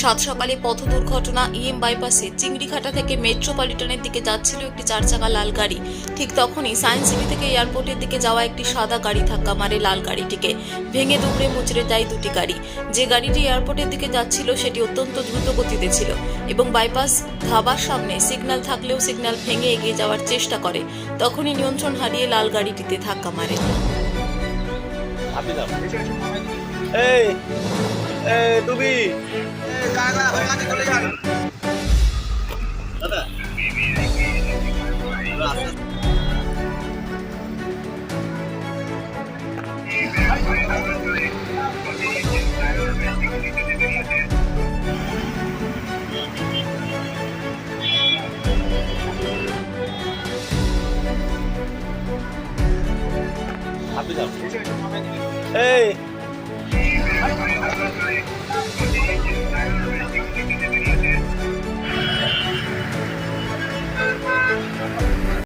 সাত সকালে পথ দুর্ঘটনা ইএম বাইপাসে চিংড়িঘাটা থেকে মেট্রোপলিটনের দিকে যাচ্ছিল একটি চার চাকা লাল গাড়ি। ঠিক তখনই সায়েন্স সিটি থেকে এয়ারপোর্টের দিকে যাওয়া একটি সাদা গাড়ি ধাক্কা মারে লাল গাড়িটিকে। ভেঙে দুমড়ে মুচড়ে যায় দুটি গাড়ি। যে গাড়িটি এয়ারপোর্টের দিকে যাচ্ছিল সেটি অত্যন্ত দ্রুত গতিতে ছিল এবং বাইপাস ধাবার সামনে সিগন্যাল থাকলেও সিগন্যাল ভেঙে এগিয়ে যাওয়ার চেষ্টা করে। তখনই নিয়ন্ত্রণ হারিয়ে লাল গাড়িটিতে ধাক্কা মারে। এই এই তুমি Apa?